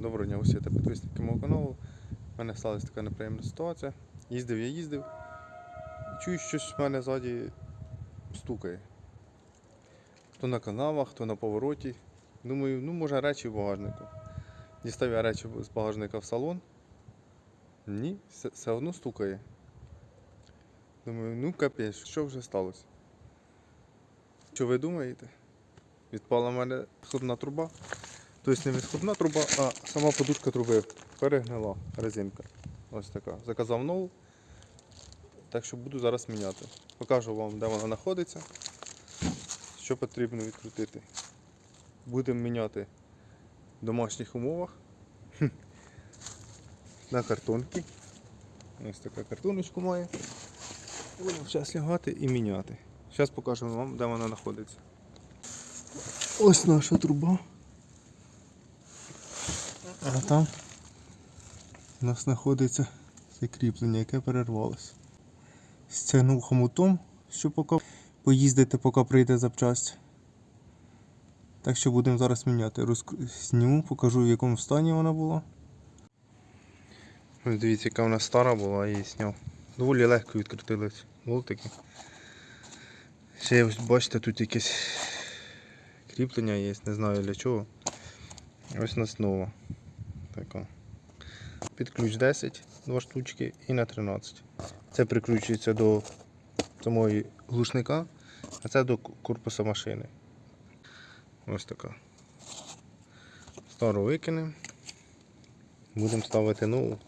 Доброго дня усі та підписники мого каналу. У мене сталася така неприємна ситуація. Їздив я їздив. Чую, щось в мене ззаді стукає. То на канавах, то на повороті. Думаю, ну може речі в багажнику. Дістав я речі з багажника в салон. Ні, все, одно стукає. Думаю, ну капець, що вже сталося? Що ви думаєте? Відпала в мене сходна труба. Тобто не відходна труба, а сама подушка труби перегнила резинка. Ось така. Заказав нову. Так що буду зараз міняти. Покажу вам, де вона знаходиться, що потрібно відкрутити. Будемо міняти в домашніх умовах. На картонки. Ось така картоночку має. Будемо зараз лягати і міняти. Зараз покажу вам, де вона знаходиться. Ось наша труба. А там у нас знаходиться це кріплення, яке перервалося. Стягнув хомутом, щоб поки поїздити, поки прийде запчасть. Так що будемо зараз міняти. Розк- Зніму, покажу в якому стані вона була. Ось дивіться, яка вона стара була, я її зняв. Доволі легко відкрутились болтики. Ще ось бачите, тут якесь кріплення є, не знаю для чого. Ось у нас нова. Така. Під ключ 10, два штучки і на 13. Це прикручується до самої глушника, а це до корпуса машини. Ось така. Стару викинемо. Будемо ставити нову.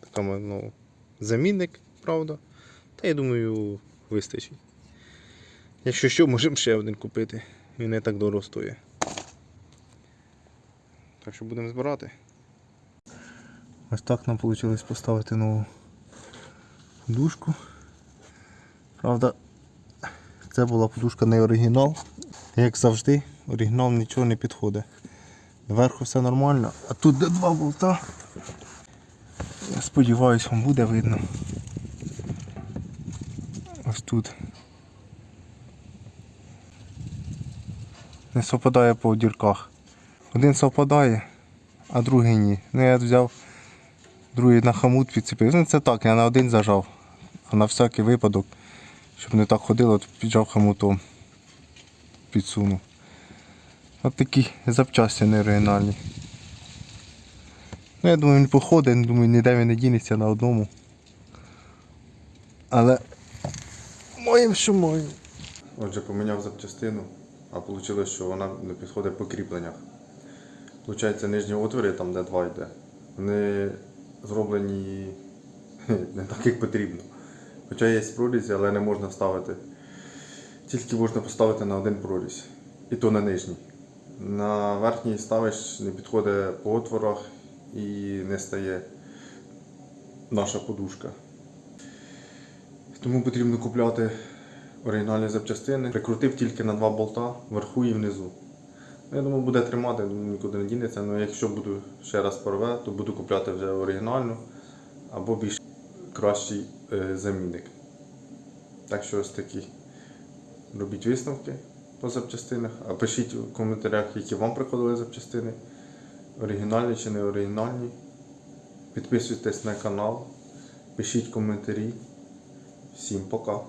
Така нову. Замінник, правда. Та я думаю, вистачить. Якщо що, можемо ще один купити. Він не так дорого стоїть. Так що будемо збирати. Ось так нам вийшло поставити нову подушку. Правда, це була подушка не оригінал. Як завжди, оригінал нічого не підходить. Зверху все нормально, а тут де два болта. Я сподіваюся, вам буде видно. Ось тут. Не совпадає по дірках. Один совпадає, а другий ні. Ну я взяв другий на хамут підцепив. Ну це так, я на один зажав. А на всякий випадок, щоб не так ходило, то піджав хамутом. Підсунув. От такі запчасті неоригінальні. Ну, я думаю, він походить, думаю, ніде він не дінеться на одному. Але моїм що моїм. Отже, поміняв запчастину, а вийшло, що вона не підходить по кріпленнях. Получається, нижні отвори, там де два йде, вони зроблені не так, як потрібно. Хоча є прорізі, але не можна ставити. Тільки можна поставити на один прорізь. І то на нижній. На верхній ставиш, не підходить по отворах і не стає наша подушка. Тому потрібно купляти оригінальні запчастини. Прикрутив тільки на два болта вверху і внизу. Ну, Я думаю, буде тримати, думаю, нікуди не дінеться. Але якщо буду ще раз порве, то буду купляти вже оригінальну або більш кращий е, замінник. Так що ось такі. Робіть висновки по запчастинах, а пишіть у коментарях, які вам приходили запчастини, оригінальні чи не оригінальні. Підписуйтесь на канал, пишіть коментарі. Всім пока.